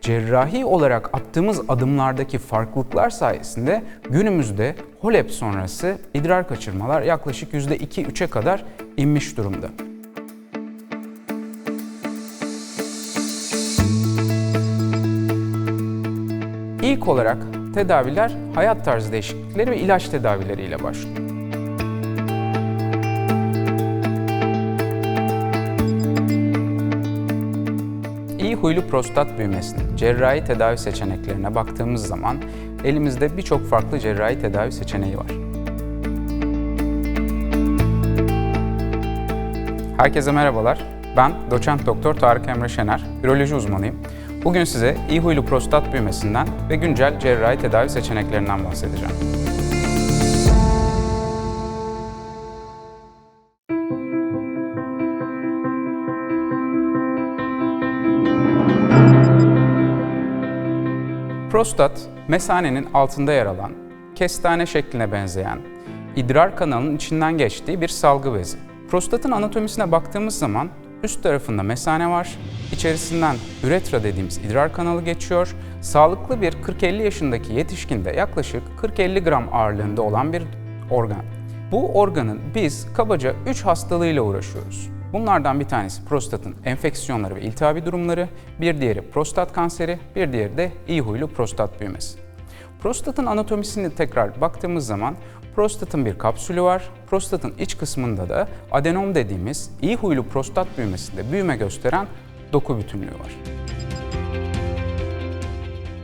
Cerrahi olarak attığımız adımlardaki farklılıklar sayesinde günümüzde HOLEP sonrası idrar kaçırmalar yaklaşık %2-3'e kadar inmiş durumda. İlk olarak tedaviler hayat tarzı değişiklikleri ve ilaç tedavileriyle başlıyor. İyi huylu prostat büyümesinin cerrahi tedavi seçeneklerine baktığımız zaman elimizde birçok farklı cerrahi tedavi seçeneği var. Herkese merhabalar. Ben doçent doktor Tarık Emre Şener, üroloji uzmanıyım. Bugün size iyi huylu prostat büyümesinden ve güncel cerrahi tedavi seçeneklerinden bahsedeceğim. Prostat, mesanenin altında yer alan, kestane şekline benzeyen, idrar kanalının içinden geçtiği bir salgı bezi. Prostatın anatomisine baktığımız zaman üst tarafında mesane var, içerisinden üretra dediğimiz idrar kanalı geçiyor. Sağlıklı bir 40-50 yaşındaki yetişkinde yaklaşık 40-50 gram ağırlığında olan bir organ. Bu organın biz kabaca 3 hastalığıyla uğraşıyoruz. Bunlardan bir tanesi prostatın enfeksiyonları ve iltihabi durumları, bir diğeri prostat kanseri, bir diğeri de iyi huylu prostat büyümesi. Prostatın anatomisini tekrar baktığımız zaman prostatın bir kapsülü var. Prostatın iç kısmında da adenom dediğimiz iyi huylu prostat büyümesinde büyüme gösteren doku bütünlüğü var.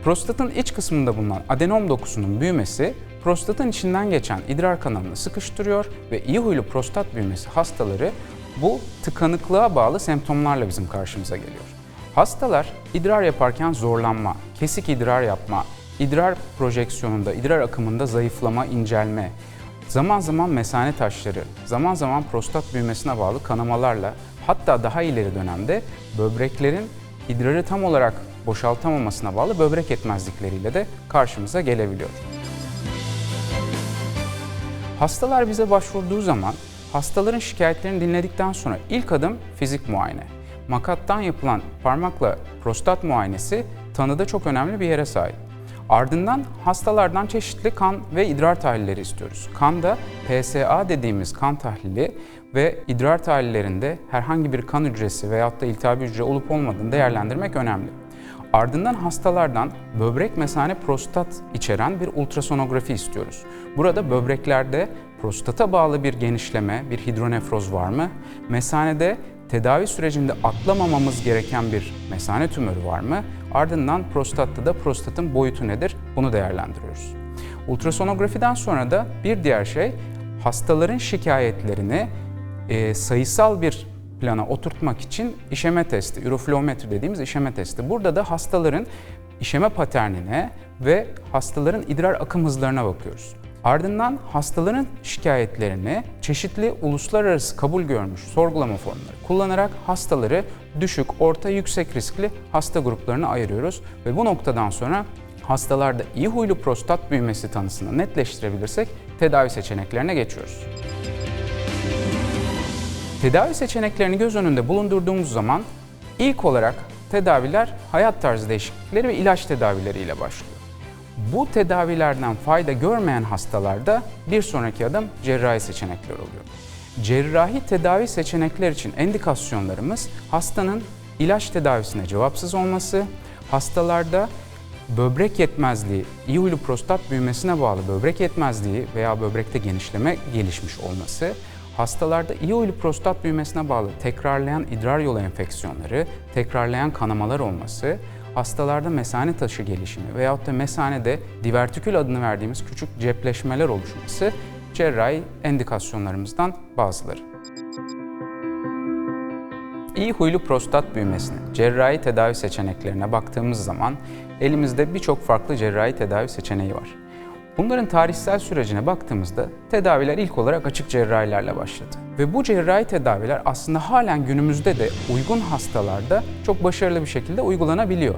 Prostatın iç kısmında bulunan adenom dokusunun büyümesi prostatın içinden geçen idrar kanalını sıkıştırıyor ve iyi huylu prostat büyümesi hastaları bu tıkanıklığa bağlı semptomlarla bizim karşımıza geliyor. Hastalar idrar yaparken zorlanma, kesik idrar yapma, idrar projeksiyonunda, idrar akımında zayıflama, incelme, zaman zaman mesane taşları, zaman zaman prostat büyümesine bağlı kanamalarla hatta daha ileri dönemde böbreklerin idrarı tam olarak boşaltamamasına bağlı böbrek yetmezlikleriyle de karşımıza gelebiliyor. Hastalar bize başvurduğu zaman hastaların şikayetlerini dinledikten sonra ilk adım fizik muayene. Makattan yapılan parmakla prostat muayenesi tanıda çok önemli bir yere sahip. Ardından hastalardan çeşitli kan ve idrar tahlilleri istiyoruz. Kanda PSA dediğimiz kan tahlili ve idrar tahlillerinde herhangi bir kan hücresi veyahut da iltihabi hücre olup olmadığını değerlendirmek önemli. Ardından hastalardan böbrek mesane prostat içeren bir ultrasonografi istiyoruz. Burada böbreklerde prostata bağlı bir genişleme, bir hidronefroz var mı? Mesanede tedavi sürecinde atlamamamız gereken bir mesane tümörü var mı? Ardından prostatta da prostatın boyutu nedir? Bunu değerlendiriyoruz. Ultrasonografiden sonra da bir diğer şey hastaların şikayetlerini e, sayısal bir plana oturtmak için işeme testi, üroflometri dediğimiz işeme testi. Burada da hastaların işeme paternine ve hastaların idrar akım hızlarına bakıyoruz. Ardından hastaların şikayetlerini çeşitli uluslararası kabul görmüş sorgulama formları kullanarak hastaları düşük, orta, yüksek riskli hasta gruplarına ayırıyoruz ve bu noktadan sonra hastalarda iyi huylu prostat büyümesi tanısını netleştirebilirsek tedavi seçeneklerine geçiyoruz. Tedavi seçeneklerini göz önünde bulundurduğumuz zaman ilk olarak tedaviler hayat tarzı değişiklikleri ve ilaç tedavileriyle başlıyor. Bu tedavilerden fayda görmeyen hastalarda bir sonraki adım cerrahi seçenekler oluyor. Cerrahi tedavi seçenekler için endikasyonlarımız hastanın ilaç tedavisine cevapsız olması, hastalarda böbrek yetmezliği, iyi huylu prostat büyümesine bağlı böbrek yetmezliği veya böbrekte genişleme gelişmiş olması, hastalarda iyi huylu prostat büyümesine bağlı tekrarlayan idrar yolu enfeksiyonları, tekrarlayan kanamalar olması, hastalarda mesane taşı gelişimi veyahut da mesanede divertikül adını verdiğimiz küçük cepleşmeler oluşması cerrahi endikasyonlarımızdan bazıları. İyi huylu prostat büyümesinin cerrahi tedavi seçeneklerine baktığımız zaman elimizde birçok farklı cerrahi tedavi seçeneği var. Bunların tarihsel sürecine baktığımızda tedaviler ilk olarak açık cerrahilerle başladı. Ve bu cerrahi tedaviler aslında halen günümüzde de uygun hastalarda çok başarılı bir şekilde uygulanabiliyor.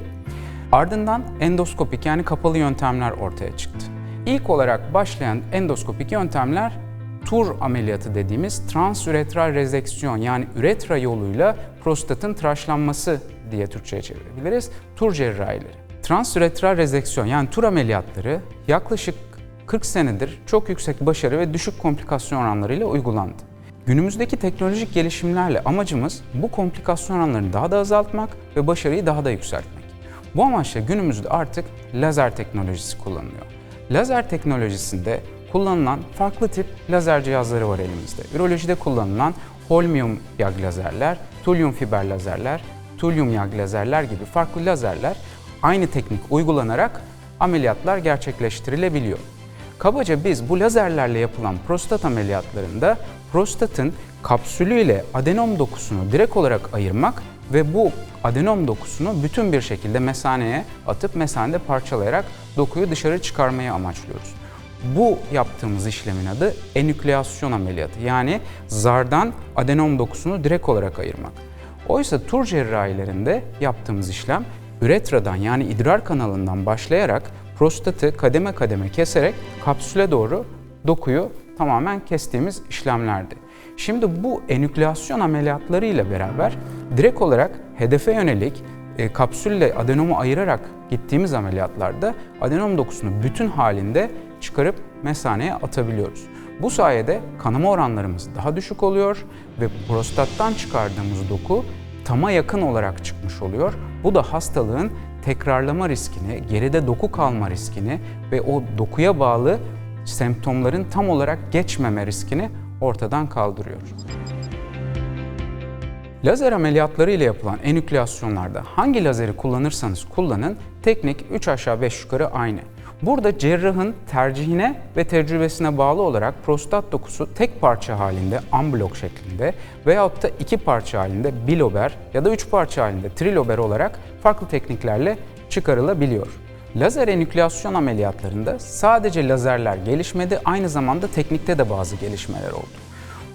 Ardından endoskopik yani kapalı yöntemler ortaya çıktı. İlk olarak başlayan endoskopik yöntemler TUR ameliyatı dediğimiz transüretral rezeksiyon yani üretra yoluyla prostatın tıraşlanması diye Türkçe'ye çevirebiliriz. Tur cerrahileri. Transüretral rezeksiyon yani tur ameliyatları yaklaşık 40 senedir çok yüksek başarı ve düşük komplikasyon oranlarıyla uygulandı. Günümüzdeki teknolojik gelişimlerle amacımız bu komplikasyon oranlarını daha da azaltmak ve başarıyı daha da yükseltmek. Bu amaçla günümüzde artık lazer teknolojisi kullanılıyor. Lazer teknolojisinde kullanılan farklı tip lazer cihazları var elimizde. Ürolojide kullanılan holmium yag lazerler, tulyum fiber lazerler, tulyum yag lazerler gibi farklı lazerler aynı teknik uygulanarak ameliyatlar gerçekleştirilebiliyor. Kabaca biz bu lazerlerle yapılan prostat ameliyatlarında prostatın kapsülüyle adenom dokusunu direkt olarak ayırmak ve bu adenom dokusunu bütün bir şekilde mesaneye atıp mesanede parçalayarak dokuyu dışarı çıkarmayı amaçlıyoruz. Bu yaptığımız işlemin adı enükleasyon ameliyatı yani zardan adenom dokusunu direkt olarak ayırmak. Oysa tur cerrahilerinde yaptığımız işlem üretradan yani idrar kanalından başlayarak prostatı kademe kademe keserek kapsüle doğru dokuyu tamamen kestiğimiz işlemlerdi. Şimdi bu enükleasyon ameliyatları ile beraber direkt olarak hedefe yönelik e, kapsülle adenomu ayırarak gittiğimiz ameliyatlarda adenom dokusunu bütün halinde çıkarıp mesaneye atabiliyoruz. Bu sayede kanama oranlarımız daha düşük oluyor ve prostattan çıkardığımız doku tama yakın olarak çıkmış oluyor. Bu da hastalığın tekrarlama riskini, geride doku kalma riskini ve o dokuya bağlı semptomların tam olarak geçmeme riskini ortadan kaldırıyor. Lazer ameliyatları ile yapılan enükleasyonlarda hangi lazeri kullanırsanız kullanın teknik 3 aşağı 5 yukarı aynı. Burada cerrahın tercihine ve tecrübesine bağlı olarak prostat dokusu tek parça halinde amblok şeklinde veyahut da iki parça halinde bilober ya da üç parça halinde trilober olarak farklı tekniklerle çıkarılabiliyor. Lazer enükleasyon ameliyatlarında sadece lazerler gelişmedi, aynı zamanda teknikte de bazı gelişmeler oldu.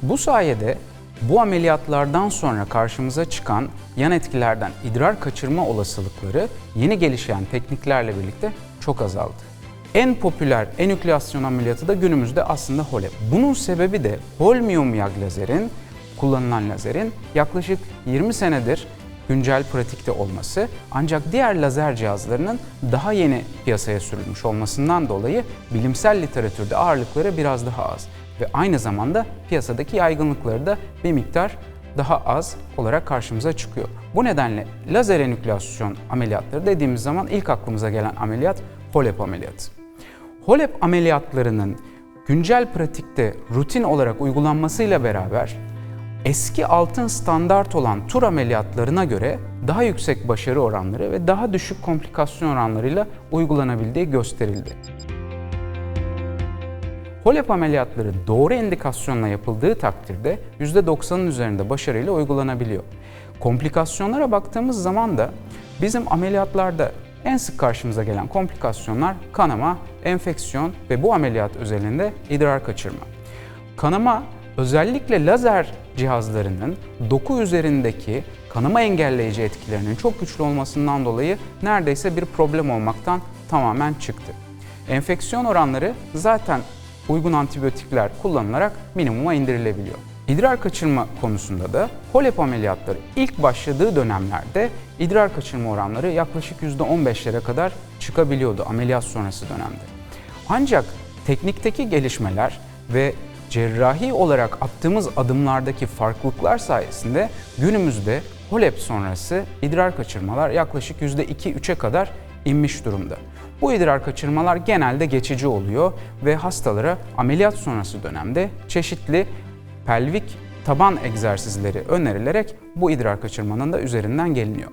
Bu sayede bu ameliyatlardan sonra karşımıza çıkan yan etkilerden idrar kaçırma olasılıkları yeni gelişen tekniklerle birlikte çok azaldı. En popüler enükleasyon ameliyatı da günümüzde aslında HOLEP. Bunun sebebi de holmium yag lazerin, kullanılan lazerin yaklaşık 20 senedir güncel pratikte olması ancak diğer lazer cihazlarının daha yeni piyasaya sürülmüş olmasından dolayı bilimsel literatürde ağırlıkları biraz daha az ve aynı zamanda piyasadaki yaygınlıkları da bir miktar daha az olarak karşımıza çıkıyor. Bu nedenle lazer enükleasyon ameliyatları dediğimiz zaman ilk aklımıza gelen ameliyat HOLEP ameliyatı. HOLEP ameliyatlarının güncel pratikte rutin olarak uygulanmasıyla beraber eski altın standart olan tur ameliyatlarına göre daha yüksek başarı oranları ve daha düşük komplikasyon oranlarıyla uygulanabildiği gösterildi. HOLEP ameliyatları doğru indikasyonla yapıldığı takdirde %90'ın üzerinde başarıyla uygulanabiliyor. Komplikasyonlara baktığımız zaman da bizim ameliyatlarda en sık karşımıza gelen komplikasyonlar kanama, enfeksiyon ve bu ameliyat özelinde idrar kaçırma. Kanama özellikle lazer cihazlarının doku üzerindeki kanama engelleyici etkilerinin çok güçlü olmasından dolayı neredeyse bir problem olmaktan tamamen çıktı. Enfeksiyon oranları zaten uygun antibiyotikler kullanılarak minimuma indirilebiliyor. İdrar kaçırma konusunda da HOLEP ameliyatları ilk başladığı dönemlerde idrar kaçırma oranları yaklaşık %15'lere kadar çıkabiliyordu ameliyat sonrası dönemde. Ancak teknikteki gelişmeler ve cerrahi olarak attığımız adımlardaki farklılıklar sayesinde günümüzde HOLEP sonrası idrar kaçırmalar yaklaşık %2-3'e kadar inmiş durumda. Bu idrar kaçırmalar genelde geçici oluyor ve hastalara ameliyat sonrası dönemde çeşitli pelvik taban egzersizleri önerilerek bu idrar kaçırmanın da üzerinden geliniyor.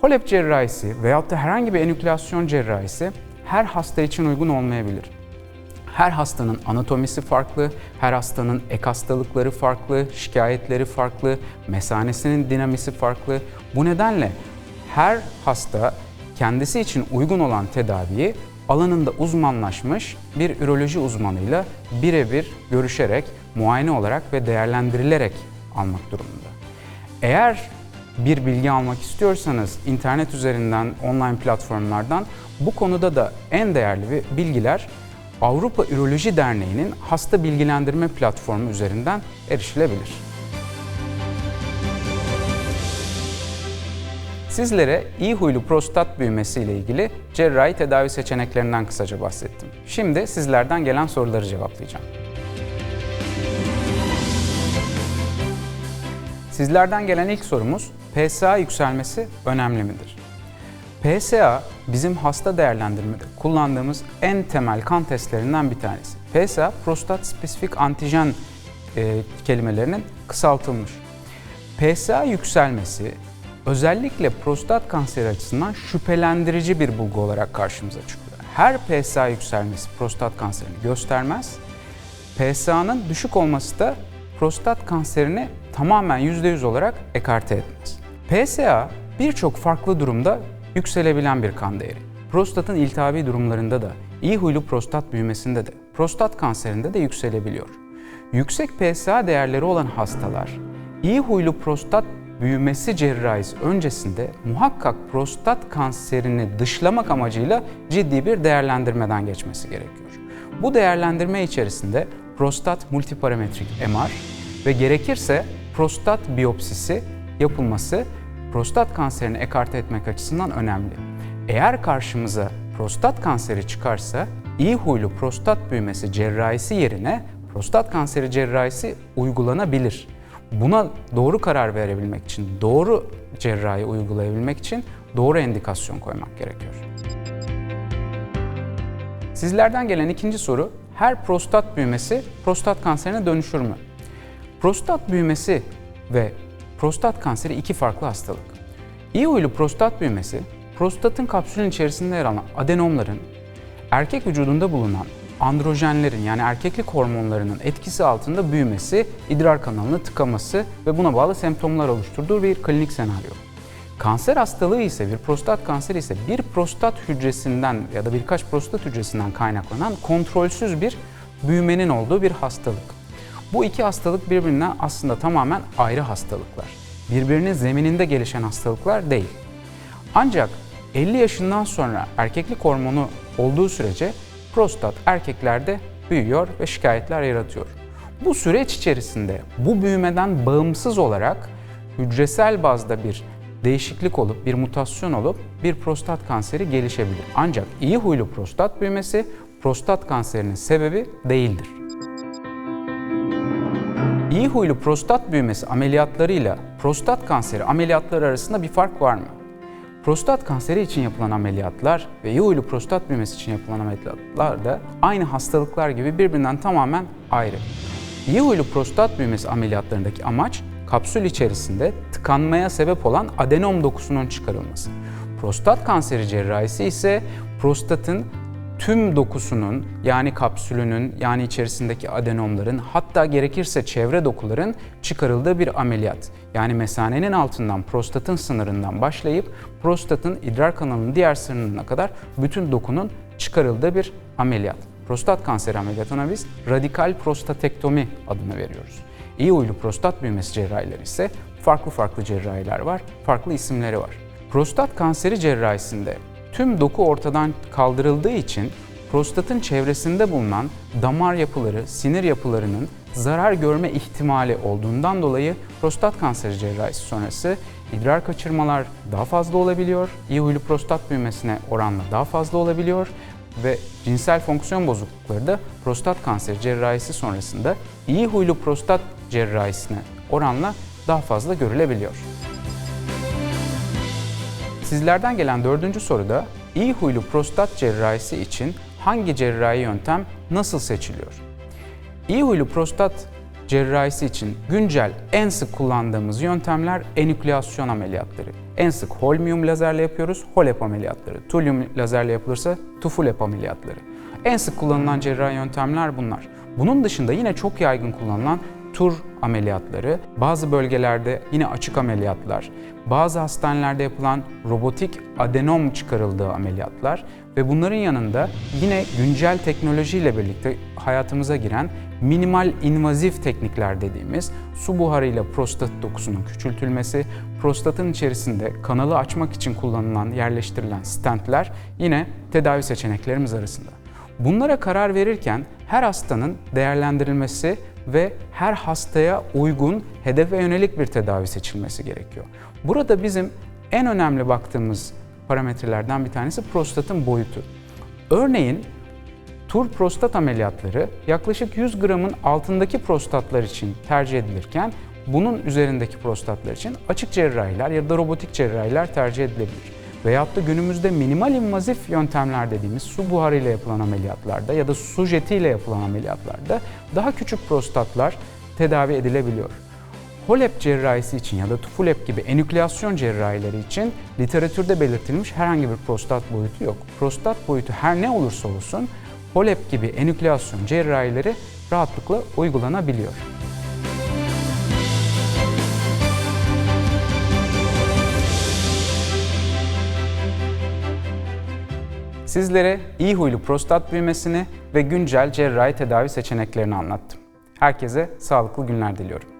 HOLEP cerrahisi veyahut da herhangi bir enükleasyon cerrahisi her hasta için uygun olmayabilir. Her hastanın anatomisi farklı, her hastanın ek hastalıkları farklı, şikayetleri farklı, mesanesinin dinamisi farklı. Bu nedenle her hasta kendisi için uygun olan tedaviyi alanında uzmanlaşmış bir üroloji uzmanıyla birebir görüşerek, muayene olarak ve değerlendirilerek almak durumunda. Eğer bir bilgi almak istiyorsanız internet üzerinden, online platformlardan bu konuda da en değerli bilgiler Avrupa Üroloji Derneği'nin hasta bilgilendirme platformu üzerinden erişilebilir. Sizlere iyi huylu prostat büyümesi ile ilgili cerrahi tedavi seçeneklerinden kısaca bahsettim. Şimdi sizlerden gelen soruları cevaplayacağım. Sizlerden gelen ilk sorumuz PSA yükselmesi önemli midir? PSA bizim hasta değerlendirmede kullandığımız en temel kan testlerinden bir tanesi. PSA prostat spesifik antijen e, kelimelerinin kısaltılmış. PSA yükselmesi özellikle prostat kanseri açısından şüphelendirici bir bulgu olarak karşımıza çıkıyor. Her PSA yükselmesi prostat kanserini göstermez. PSA'nın düşük olması da prostat kanserini tamamen %100 olarak ekarte etmez. PSA birçok farklı durumda yükselebilen bir kan değeri. Prostatın iltihabi durumlarında da, iyi huylu prostat büyümesinde de, prostat kanserinde de yükselebiliyor. Yüksek PSA değerleri olan hastalar, iyi huylu prostat büyümesi cerrahisi öncesinde muhakkak prostat kanserini dışlamak amacıyla ciddi bir değerlendirmeden geçmesi gerekiyor. Bu değerlendirme içerisinde prostat multiparametrik MR ve gerekirse prostat biyopsisi yapılması prostat kanserini ekarte etmek açısından önemli. Eğer karşımıza prostat kanseri çıkarsa iyi huylu prostat büyümesi cerrahisi yerine prostat kanseri cerrahisi uygulanabilir. Buna doğru karar verebilmek için, doğru cerrahi uygulayabilmek için doğru endikasyon koymak gerekiyor. Sizlerden gelen ikinci soru, her prostat büyümesi prostat kanserine dönüşür mü? Prostat büyümesi ve prostat kanseri iki farklı hastalık. İyi huylu prostat büyümesi, prostatın kapsülün içerisinde yer alan adenomların erkek vücudunda bulunan androjenlerin yani erkeklik hormonlarının etkisi altında büyümesi, idrar kanalını tıkaması ve buna bağlı semptomlar oluşturduğu bir klinik senaryo. Kanser hastalığı ise bir prostat kanseri ise bir prostat hücresinden ya da birkaç prostat hücresinden kaynaklanan kontrolsüz bir büyümenin olduğu bir hastalık. Bu iki hastalık birbirinden aslında tamamen ayrı hastalıklar. Birbirinin zemininde gelişen hastalıklar değil. Ancak 50 yaşından sonra erkeklik hormonu olduğu sürece prostat erkeklerde büyüyor ve şikayetler yaratıyor. Bu süreç içerisinde bu büyümeden bağımsız olarak hücresel bazda bir değişiklik olup, bir mutasyon olup bir prostat kanseri gelişebilir. Ancak iyi huylu prostat büyümesi prostat kanserinin sebebi değildir. İyi huylu prostat büyümesi ameliyatlarıyla prostat kanseri ameliyatları arasında bir fark var mı? Prostat kanseri için yapılan ameliyatlar ve iyi huylu prostat büyümesi için yapılan ameliyatlar da aynı hastalıklar gibi birbirinden tamamen ayrı. İyi huylu prostat büyümesi ameliyatlarındaki amaç kapsül içerisinde tıkanmaya sebep olan adenom dokusunun çıkarılması. Prostat kanseri cerrahisi ise prostatın tüm dokusunun yani kapsülünün yani içerisindeki adenomların hatta gerekirse çevre dokuların çıkarıldığı bir ameliyat. Yani mesanenin altından prostatın sınırından başlayıp prostatın idrar kanalının diğer sınırına kadar bütün dokunun çıkarıldığı bir ameliyat. Prostat kanseri ameliyatına biz radikal prostatektomi adını veriyoruz. İyi uylu prostat büyümesi cerrahileri ise farklı farklı cerrahiler var, farklı isimleri var. Prostat kanseri cerrahisinde tüm doku ortadan kaldırıldığı için prostatın çevresinde bulunan damar yapıları, sinir yapılarının zarar görme ihtimali olduğundan dolayı prostat kanseri cerrahisi sonrası idrar kaçırmalar daha fazla olabiliyor, iyi huylu prostat büyümesine oranla daha fazla olabiliyor ve cinsel fonksiyon bozuklukları da prostat kanseri cerrahisi sonrasında iyi huylu prostat cerrahisine oranla daha fazla görülebiliyor. Sizlerden gelen dördüncü soruda iyi huylu prostat cerrahisi için hangi cerrahi yöntem nasıl seçiliyor? İyi huylu prostat cerrahisi için güncel en sık kullandığımız yöntemler enükleasyon ameliyatları. En sık holmium lazerle yapıyoruz, holep ameliyatları. Tulyum lazerle yapılırsa tufulep ameliyatları. En sık kullanılan cerrahi yöntemler bunlar. Bunun dışında yine çok yaygın kullanılan tur ameliyatları, bazı bölgelerde yine açık ameliyatlar, bazı hastanelerde yapılan robotik adenom çıkarıldığı ameliyatlar ve bunların yanında yine güncel teknolojiyle birlikte hayatımıza giren minimal invazif teknikler dediğimiz su buharıyla prostat dokusunun küçültülmesi, prostatın içerisinde kanalı açmak için kullanılan, yerleştirilen stentler yine tedavi seçeneklerimiz arasında. Bunlara karar verirken her hastanın değerlendirilmesi ve her hastaya uygun, hedefe yönelik bir tedavi seçilmesi gerekiyor. Burada bizim en önemli baktığımız parametrelerden bir tanesi prostatın boyutu. Örneğin tur prostat ameliyatları yaklaşık 100 gramın altındaki prostatlar için tercih edilirken bunun üzerindeki prostatlar için açık cerrahiler ya da robotik cerrahiler tercih edilebilir. Veyahut da günümüzde minimal invazif yöntemler dediğimiz su buharıyla yapılan ameliyatlarda ya da su jetiyle yapılan ameliyatlarda daha küçük prostatlar tedavi edilebiliyor. HOLEP cerrahisi için ya da TUFULEP gibi enükleasyon cerrahileri için literatürde belirtilmiş herhangi bir prostat boyutu yok. Prostat boyutu her ne olursa olsun HOLEP gibi enükleasyon cerrahileri rahatlıkla uygulanabiliyor. Sizlere iyi huylu prostat büyümesini ve güncel cerrahi tedavi seçeneklerini anlattım. Herkese sağlıklı günler diliyorum.